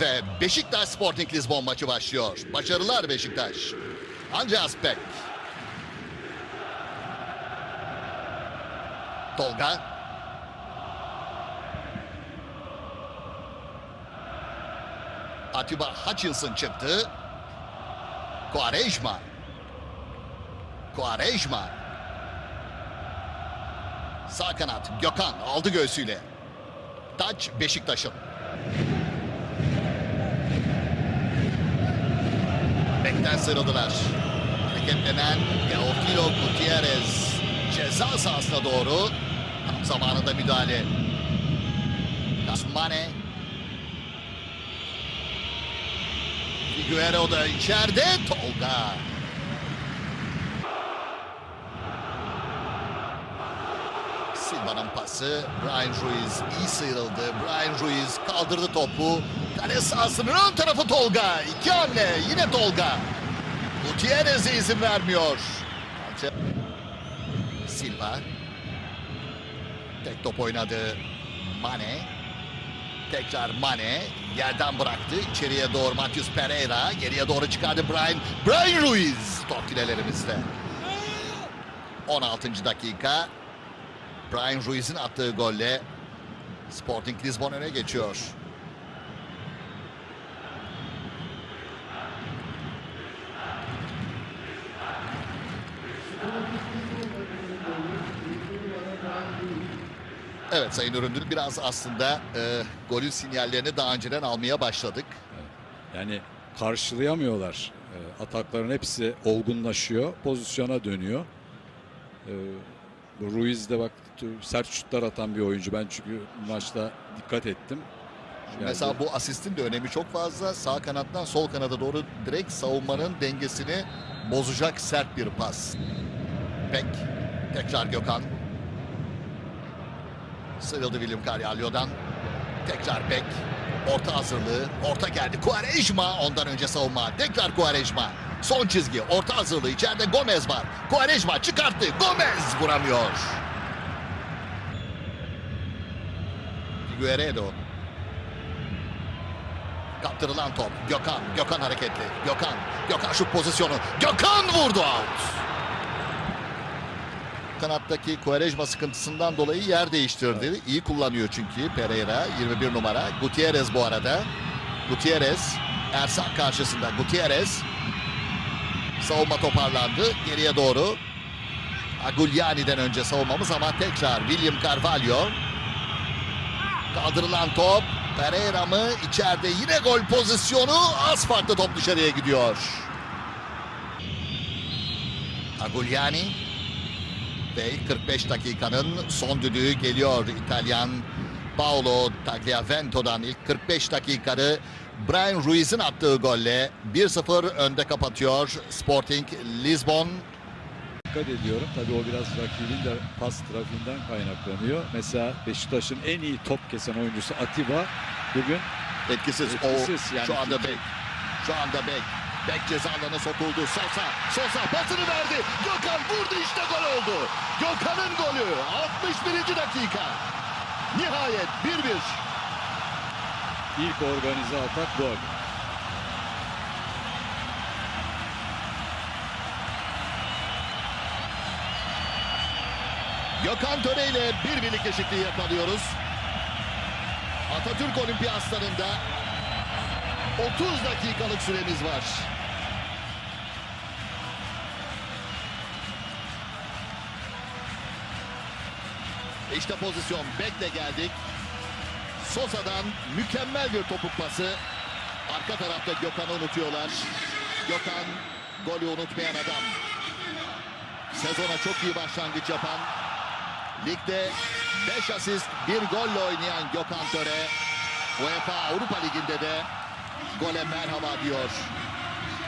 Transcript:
Ve Beşiktaş Sporting Lisbon maçı başlıyor. Başarılar Beşiktaş. Andreas Beck. Tolga. Atiba Hutchinson çıktı. Quaresma. Quaresma. Sağ kanat Gökhan aldı göğsüyle. Taç Beşiktaş'ın. Bekten sıyrıldılar. Hareketlenen Teofilo Gutierrez ceza sahasına doğru tam zamanında müdahale. Mane. Figueroa da içeride. Tolga. Silva'nın pası. Brian Ruiz iyi sıyrıldı. Brian Ruiz kaldırdı topu. Kale sahasının ön tarafı Tolga. İki hamle yine Tolga. Gutierrez'e izin vermiyor. Silva. Tek top oynadı. Mane. Tekrar Mane. Yerden bıraktı. İçeriye doğru Matius Pereira. Geriye doğru çıkardı Brian. Brian Ruiz. Top filelerimizde. 16. dakika. Brian Ruiz'in attığı golle Sporting Lisbon öne geçiyor. Evet Sayın Üründül biraz aslında e, golün sinyallerini daha önceden almaya başladık. Yani karşılayamıyorlar. E, atakların hepsi olgunlaşıyor. Pozisyona dönüyor. E, Ruiz de bak sert şutlar atan bir oyuncu. Ben çünkü maçta dikkat ettim. Yani Mesela bu asistin de önemi çok fazla. Sağ kanattan sol kanada doğru direkt savunmanın dengesini bozacak sert bir pas. Pek tekrar Gökhan. Sıyrıldı William Carvalho'dan. Tekrar Beck. Orta hazırlığı. Orta geldi. Quaresma ondan önce savunma. Tekrar Quaresma. Son çizgi. Orta hazırlığı. İçeride Gomez var. Quaresma çıkarttı. Gomez vuramıyor. Figueiredo. Kaptırılan top. Gökhan. Gökhan hareketli. Gökhan. Gökhan şut pozisyonu. Gökhan vurdu out. Kanattaki Quaresma sıkıntısından dolayı yer değiştirdi. İyi kullanıyor çünkü Pereira 21 numara. Gutierrez bu arada. Gutierrez Ersak karşısında. Gutierrez savunma toparlandı. Geriye doğru. Agulyani'den önce savunmamız ama tekrar William Carvalho. Kaldırılan top. Pereira mı? İçeride yine gol pozisyonu. Az farklı top dışarıya gidiyor. Agulyani. Ve 45 dakikanın son düdüğü geliyor İtalyan Paolo Tagliavento'dan ilk 45 dakikanı Brian Ruiz'in attığı golle 1-0 önde kapatıyor Sporting Lisbon. dikkat ediyorum. Tabii o biraz rakibin de pas trafiğinden kaynaklanıyor. Mesela Beşiktaş'ın en iyi top kesen oyuncusu Atiba bugün Etkisiz. Etkisiz o, yani. Şu anda Bek. Şu anda Bek. Bek ceza alanına sokuldu. Sosa. Sosa pasını verdi. Gökhan vurdu işte gol oldu. Gökhan'ın golü. 61. dakika. Nihayet 1-1. ilk organize atak gol. Gökhan Töre ile bir birlik eşitliği yakalıyoruz. Atatürk Olimpiyatlarında 30 dakikalık süremiz var. İşte pozisyon Bekle geldik. Sosa'dan mükemmel bir topuk pası. Arka tarafta Gökhan'ı unutuyorlar. Gökhan golü unutmayan adam. Sezona çok iyi başlangıç yapan Ligde 5 asist, 1 golle oynayan Gökhan Töre UEFA Avrupa Ligi'nde de gole merhaba diyor.